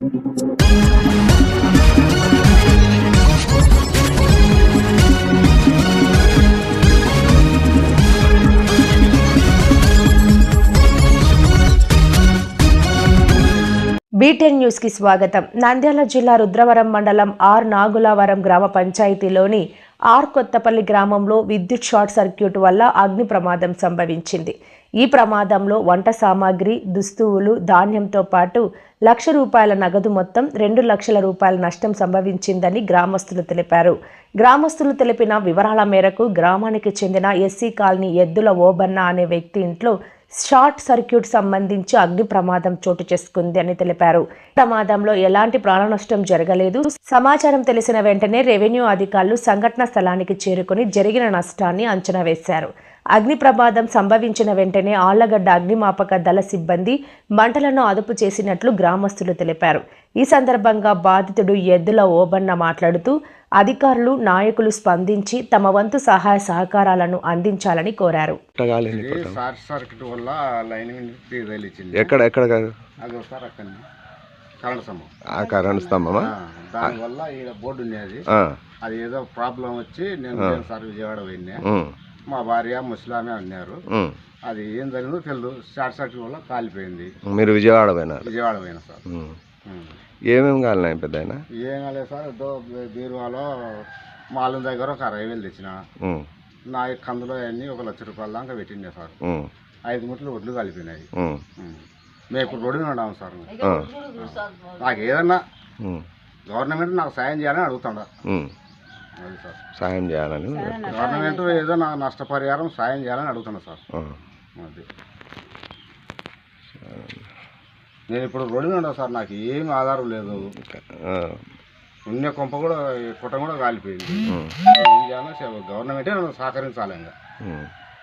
Beaten న్యూస్కి స్వాగతం. నంద్యాల జిల్లా రుద్రవరం మండలం ఆర్ నాగులావరం గ్రామ పంచాయతీలోని ఆర్ కొత్తపల్లి గ్రామంలో విద్యుత్ షార్ట్ సర్క్యూట్ వల్ల అగ్ని ప్రమాదం సంభవించింది. ఈ ప్రమాదంలో వంట సామాగ్రి దుస్తువులు ధాన్యంతో పాటు లక్ష రూపాయల నగదు మొత్తం రెండు లక్షల రూపాయల నష్టం సంభవించిందని గ్రామస్తులు తెలిపారు. గ్రామస్తులు తెలిపిన వివరాల మేరకు గ్రామానికి చెందిన ఎస్సీ కాలనీ ఎద్దుల ఓబన్న అనే వ్యక్తి ఇంట్లో షార్ట్ సర్క్యూట్ సంబంధించి అగ్ని ప్రమాదం చోటు చేసుకుంది అని తెలిపారు. ప్రమాదంలో ఎలాంటి ప్రాణ నష్టం జరగలేదు. సమాచారం తెలిసిన వెంటనే రెవెన్యూ అధికారులు సంఘటన స్థలానికి చేరుకుని జరిగిన నష్టాన్ని అంచనా వేశారు. అగ్ని ప్రమాదం సంభవించిన వెంటనే ఆళ్ళగడ్డ అగ్నిమాపక దళ సిబ్బంది మంటలను అదుపు చేసినట్లు గ్రామస్తులు తెలిపారు. ఈ సందర్భంగా బాధితుడు ఎద్దుల ఓబన్న మాట్లాడుతూ అధికారులు నాయకులు స్పందించి తమ వంతు సహాయ సహకారాలను అందించాలని కోరారు. ఎక్కడ ఎక్కడ కరెంట్ స్తంభం. ఆ కరెంట్ స్తంభమా? ఆ, దానివల్ల బోర్డు ఉండేది. అది ఏదో ప్రాబ్లం వచ్చి నేను సార్ విజయవాడ పోయినా. మా భార్య ముసలామే అన్నారు. ఉమ్. అది ఏం జరిగిందో తెలియదు షార్ట్ సర్క్యూట్ వల్ల కాలిపోయింది. మీరు విజయవాడ పోయినారు? విజయవాడ పోయినా సార్. ఏమేమి కాలినాయి పెద్ద ఏం కాలేదు సార్. బీరువాలో మాలం దగ్గర ఒక అరవై వేలు తెచ్చిన. నా కందులో అన్నీ ఒక లక్ష రూపాయల దాకా పెట్టిండే సార్. ఐదు ముట్లు ఒడ్లు కలిపినాయి. మేము ఇప్పుడు రోడ్డు ఉన్నాము సార్. నాకు ఏదన్నా గవర్నమెంట్ నాకు సాయం చేయాలని అడుగుతాడా. సాయం చేయాలని గవర్నమెంట్ ఏదో నా నష్టపరిహారం సాయం చేయాలని అడుగుతున్నా సార్. అది నేను ఇప్పుడు రోడ్డు మీద ఉన్నా సార్ నాకు ఏం ఆధారం లేదు. ఉన్న కొంప కూడా కుట్టం కూడా కాలిపోయింది. ఏం చేయాలో గవర్నమెంటే నన్ను సహకరించాలి ఇంకా.